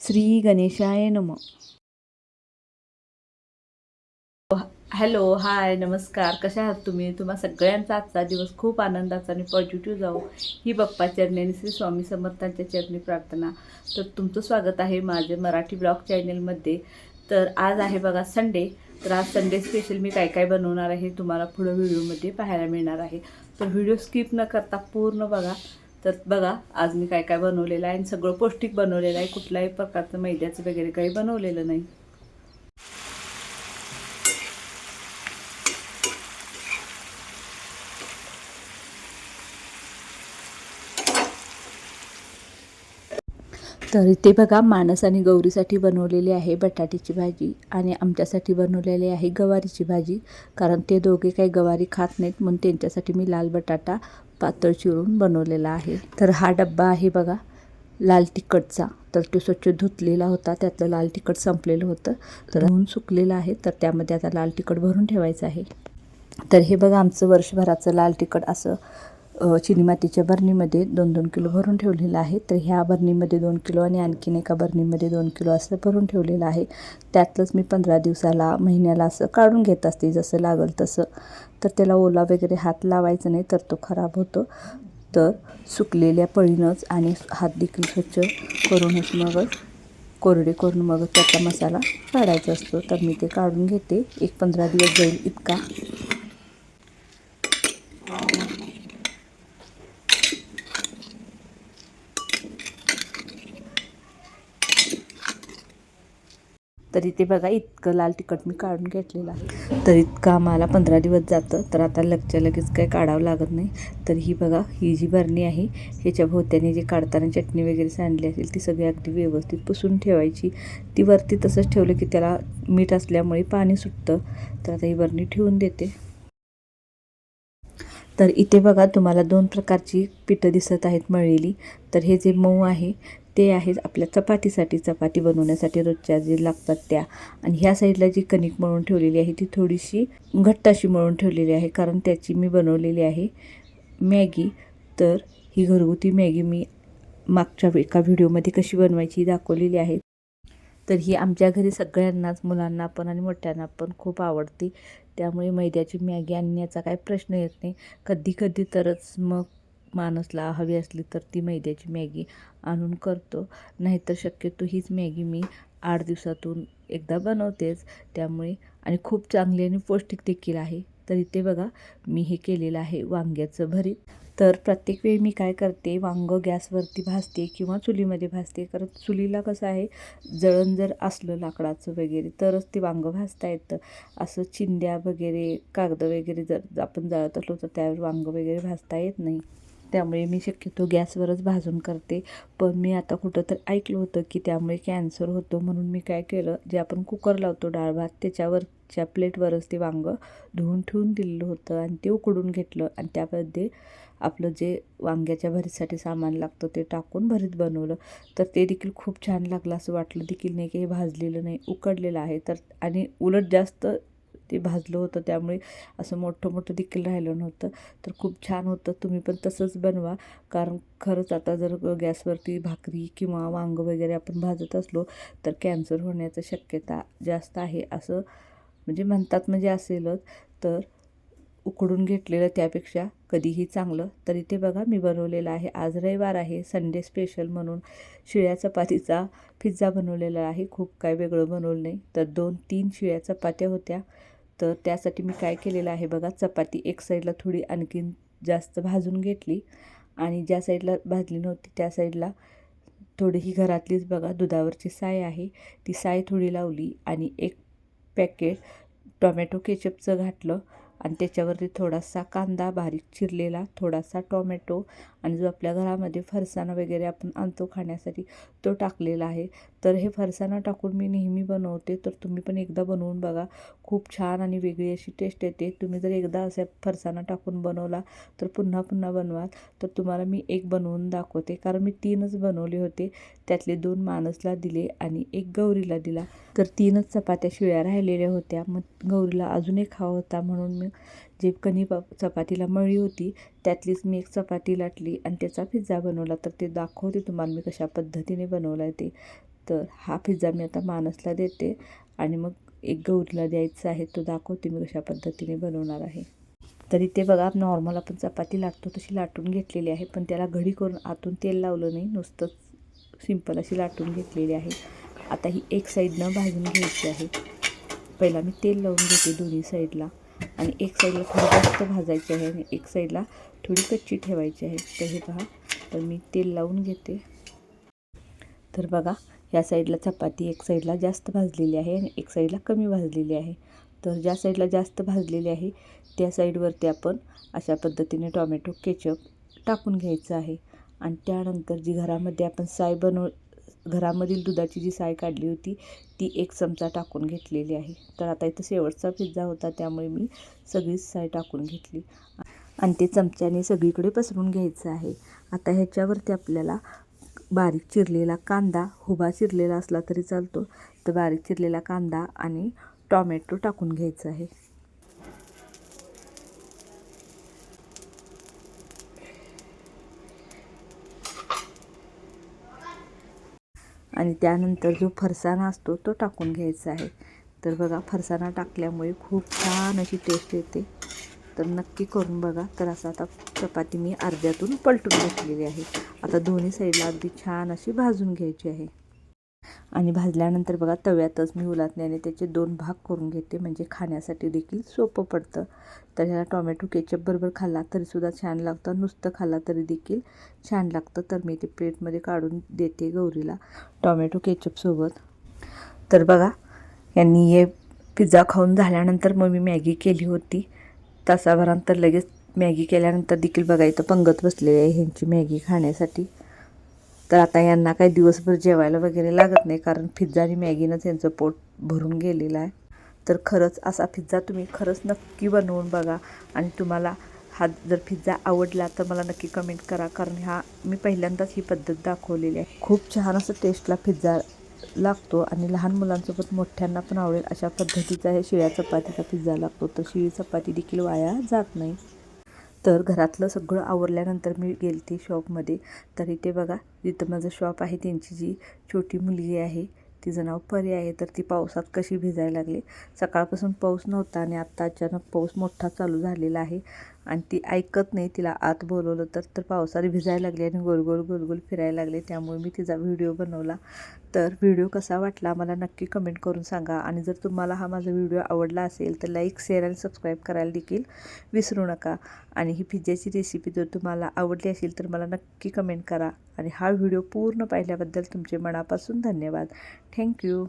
श्री गणेशाय नम. Hello hi नमस्कार. कशा आहात तुम्ही? तुम्हा सगळ्यांचा आजचा दिवस खूप आनंदाचा आणि पॉझिटिव्ह जाऊ ही बाप्पा चरणी आणि श्री स्वामी समर्थांच्या चरणी प्रार्थना. तर तुमचं स्वागत आहे माझे मराठी ब्लॉग चॅनलमध्ये तर आज आहे बघा संडे तर आज संडे स्पेशल मी काय काय बनवणार आहे तुम्हाला पुढं व्हिडिओमध्ये पाहायला मिळणार आहे. तर व्हिडिओ स्किप न करता पूर्ण बघा. तर बघा आज मी काय काय बनवलेलं आहे आणि सगळं पौष्टिक बनवलेलं आहे. कुठल्याही प्रकारचं मैद्याचं वगैरे काही बनवलेलं नाही. तर इथे बघा मानस आणि गौरीसाठी बनवलेली आहे बटाट्याची भाजी आणि आमच्यासाठी बनवलेली आहे गवारीची भाजी. कारण ते दोघे काही गवारी खात नाहीत म्हणून त्यांच्यासाठी मी लाल बटाटा पातळ चिरून बनवलेला आहे. तर हा डब्बा आहे बघा लाल तिखटचा. तर तो स्वच्छ धुतलेला होता त्यातलं लाल तिखट संपलेलं होतं. तर धुवून सुकलेलं आहे तर त्यामध्ये आता लाल तिखट भरून ठेवायचं आहे. तर हे बघा आमचं वर्षभराचं लाल तिखट असं चिनी मातीच्या बरणीमध्ये दोन दोन किलो भरून ठेवलेलं आहे. तर ह्या बरणीमध्ये दोन किलो आणि आणखीन एका बरणीमध्ये दोन किलो असं भरून ठेवलेलं आहे. त्यातलंच मी पंधरा दिवसाला महिन्याला असं काढून घेत असते जसं लागल तसं. तर त्याला ओला वगैरे हात लावायचा नाही तर तो खराब होतो. तर सुकलेल्या पळीनंच आणि हात देखील स्वच्छ करूनच मग कोरडे करून मग त्याचा मसाला काढायचा असतो. तर मी ते काढून घेते. एक पंधरा दिवस जाईल इतका. तर इथे बघा इतकं लाल तिखट मी काढून घेतलेलं आहे. तर इतकं आम्हाला पंधरा दिवस जातं. तर आता लगच्या लगेच काही काढावं लागत नाही. तर ही बघा ही जी बरणी आहे ह्याच्या भोवत्याने जी काढताना चटणी वगैरे सांडली असेल ती सगळी अगदी व्यवस्थित पुसून ठेवायची. ती वरती तसंच ठेवलं की त्याला मीठ असल्यामुळे पाणी सुटतं. तर आता ही बरणी ठेवून देते. तर इथे बघा तुम्हाला दोन प्रकारची पिठं दिसत आहेत मळलेली. तर हे जे मऊ आहे ते आहेत आपल्या चपातीसाठी चपाती बनवण्यासाठी रोजच्या जे लागतात त्या. आणि ह्या साईडला जी कणिक मळून ठेवलेली आहे ती थोडीशी घट्ट अशी मळून ठेवलेली आहे कारण त्याची मी बनवलेली आहे मॅगी. तर ही घरगुती मॅगी मी मागच्या एका व्हिडिओमध्ये कशी बनवायची दाखवलेली आहे. तर ही आमच्या घरी सगळ्यांनाच मुलांना पण आणि मोठ्यांना पण खूप आवडते. त्यामुळे मैद्याची मॅगी आणण्याचा काही प्रश्न येत नाही. कधी कधी तरच मग माणसला हवी असली तर ती मैद्याची मॅगी आणून करतो. नाहीतर शक्यतो हीच मॅगी मी आठ दिवसातून एकदा बनवतेच. त्यामुळे आणि खूप चांगली आणि पौष्टिक देखील आहे. तर इथे बघा मी हे केलेलं आहे वांग्याचं भरीत. तर प्रत्येक वेळी मी काय करते वांगं गॅसवरती भाजते किंवा चुलीमध्ये भाजते. कारण चुलीला कसं आहे जळण जर असलं लाकडाचं वगैरे तरच ते वांगं भाजता येतं. असं चिंद्या वगैरे कागद वगैरे जर आपण जळत असलो तर त्यावर वांगं वगैरे भाजता येत नाही. त्यामुळे मी शक्यतो गॅसवरच भाजून करते. पण मी आता कुठं तर ऐकलं होतं की त्यामुळे कॅन्सर होतो म्हणून मी काय केलं जे आपण कुकर लावतो डाळ भात त्याच्यावरच्या प्लेटवरच ते वांगं धुवून ठेवून दिलेलं होतं आणि ते उकडून घेतलं आणि त्यामध्ये आपलं जे वांग्याच्या भरीसाठी सामान लागतं ते टाकून भरीत बनवलं. तर ते देखील खूप छान लागलं असं वाटलं देखील नाही की हे भाजलेलं नाही उकडलेलं आहे. तर आणि उलट जास्त ते भाजलं होतं त्यामुळे असं मोठं मोठं देखील राहिलं नव्हतं. तर खूप छान होतं. तुम्ही पण तसंच बनवा. कारण खरंच आता जर गॅसवरती भाकरी किंवा वांगं वगैरे आपण भाजत असलो तर कॅन्सर होण्याचं शक्यता जास्त आहे असं म्हणजे म्हणतात म्हणजे असेलच. तर उकडून घेतलेलं त्यापेक्षा कधीही चांगलं. तर इथे बघा मी बनवलेलं आहे. आज रविवार आहे. संडे स्पेशल म्हणून शिळ्या चपातीचा पिझ्झा बनवलेला आहे. खूप काय वेगळं बनवलं नाही. तर दोन तीन शिळ्या चपात्या होत्या. तर त्यासाठी मी काय केलेलं आहे बघा चपाती एक साईडला थोडी आणखीन जास्त भाजून घेतली आणि ज्या साईडला भाजली नव्हती त्या साईडला थोडी ही घरातलीच बघा दुधावरची साय आहे. ती साय थोडी लावली आणि एक पॅकेट टोमॅटो केचपचं घातलं आणि त्याच्यावरती थोडासा कांदा बारीक चिरलेला थोडासा टोमॅटो आणि जो आपल्या घरामध्ये फरसाण वगैरे आपण आणतो खाण्यासाठी तो टाकलेला आहे. तर हे फरसाणा टाकून मी नेहमी बनवते. तर तुम्ही पण एकदा बनवून बघा. खूप छान आणि वेगळी अशी टेस्ट येते. तुम्ही जर एकदा असा फरसाणा टाकून बनवला तर पुन्हा पुन्हा बनवाल. तर तुम्हाला मी एक बनवून दाखवते. कारण मी तीनच बनवले होते. त्यातले दोन माणसला दिले आणि एक गौरीला दिला. तर तीनच चपात्या शिळ्या राहिलेल्या होत्या. मग गौरीला अजून एक हवा होता म्हणून मी जे कणी प चपातीला मळी होती त्यातलीच मी एक चपाती लाटली आणि त्याचा पिझ्झा बनवला. तर ते दाखवते तुम्हाला मी कशा पद्धतीने बनवला आहे ते. तर हा पिझ्झा मी आता मानसला देते आणि मग एक गौरीला द्यायचा आहे तो दाखवते मी कशा पद्धतीने बनवणार आहे. तरी ते बघा नॉर्मल आपण चपाती लाटतो तशी लाटून घेतलेली आहे पण त्याला घडी करून आतून तेल लावलं नाही नुसतंच सिंपल अशी लाटून घेतलेली आहे. आता ही एक साईडनं भाजून घ्यायची आहे. पहिला मी तेल लावून घेते दोन्ही साईडला आणि एक साईडला थोडं जास्त भाजायची आहे आणि एक साईडला थोडी कच्ची ठेवायची आहे. तर हे पहा. तर मी तेल लावून घेते. तर बघा या साईडला चपाती एक साईडला जास्त भाजलेली आहे आणि एक साईडला कमी भाजलेली आहे. तर ज्या साईडला जास्त भाजलेली आहे त्या साईडवरती आपण अशा पद्धतीने टॉमॅटो केचप टाकून घ्यायचं आहे. आणि त्यानंतर जी घरामध्ये आपण साय बनव घरामधील दुधाची जी साय काढली होती ती एक चमचा टाकून घेतलेली आहे. तर आता इथं शेवटचा पिझ्झा होता त्यामुळे मी सगळीच साय टाकून घेतली. आणि ते चमच्याने सगळीकडे पसरून घ्यायचं आहे. आता ह्याच्यावरती आपल्याला बारीक चिरलेला कांदा हुबा चिरलेला असला तरी चालतो. तर बारीक चिरलेला कांदा आणि टॉमॅटो टाकून घ्यायचं आहे. आणि त्यानंतर जो फरसाणा असतो तो टाकून घ्यायचा आहे. तर बघा फरसाणा टाकल्यामुळे खूप छान अशी टेस्ट येते. तर नक्की करून बघा. तर असं आता चपाती मी अर्ध्यातून पलटून घेतलेली आहे. आता दोन्ही साईडला अगदी छान अशी भाजून घ्यायची आहे. आणि भाजल्यानंतर बघा तव्यातच मी उलातण्याने त्याचे दोन भाग करून घेते. म्हणजे खाण्यासाठी देखील सोपं पडतं. तर ह्याला टॉमॅटो केचप बरोबर खाल्ला तरीसुद्धा छान लागतं. नुसतं खाल्ला तरी देखील छान लागतं. तर मी ते प्लेटमध्ये काढून देते गौरीला टॉमॅटो केचपसोबत तर बघा यांनी हे पिझ्झा खाऊन झाल्यानंतर मग मी मॅगी केली होती. तासाभरानंतर लगेच मॅगी केल्यानंतर देखील बघा इथं पंगत बसलेली आहे ह्यांची मॅगी खाण्यासाठी. तर आता यांना काही दिवसभर जेवायला वगैरे लागत नाही कारण पिझ्झा आणि मॅगीनंच यांचं पोट भरून गेलेलं आहे. तर खरंच असा पिझ्झा तुम्ही खरंच नक्की बनवून बघा. आणि तुम्हाला हा जर पिझ्झा आवडला तर मला नक्की कमेंट करा कारण हा मी पहिल्यांदाच ही पद्धत दाखवलेली आहे. खूप छान असं टेस्टला पिझ्झा लागतो आणि लहान मुलांसोबत मोठ्यांना पण आवडेल अशा पद्धतीचा हे शिळ्या चपातीचा पिझ्झा लागतो. तर शिळी चपाती देखील वाया जात नाही. तर घरातलं सगळं आवरल्यानंतर मी गेलते शॉपमध्ये. तर इथे बघा जिथं माझं शॉप आहे त्यांची जी छोटी मुलगी आहे तिचं नाव परी आहे तर ती पावसात कशी भिजायला लागली? सकाळपासून पाऊस नव्हता आणि आत्ता अचानक पाऊस मोठा चालू झालेला आहे. आणि ती ऐकत नाही तिला आत बोलवलं तर तर पावसाने भिजायला लागली आणि गोल गोल गोल गोल फिरायला लागले. त्यामुळे मी तिचा व्हिडिओ बनवला. तर व्हिडिओ कसा वाटला मला नक्की कमेंट करून सांगा. आणि जर तुम्हाला हा माझा व्हिडिओ आवडला असेल तर लाईक शेअर आणि सबस्क्राईब करायला देखील विसरू नका. आणि ही पिझ्झाची रेसिपी जर तुम्हाला आवडली असेल तर मला नक्की कमेंट करा. आणि हा व्हिडिओ पूर्ण पाहिल्याबद्दल तुमचे मनापासून धन्यवाद. थँक्यू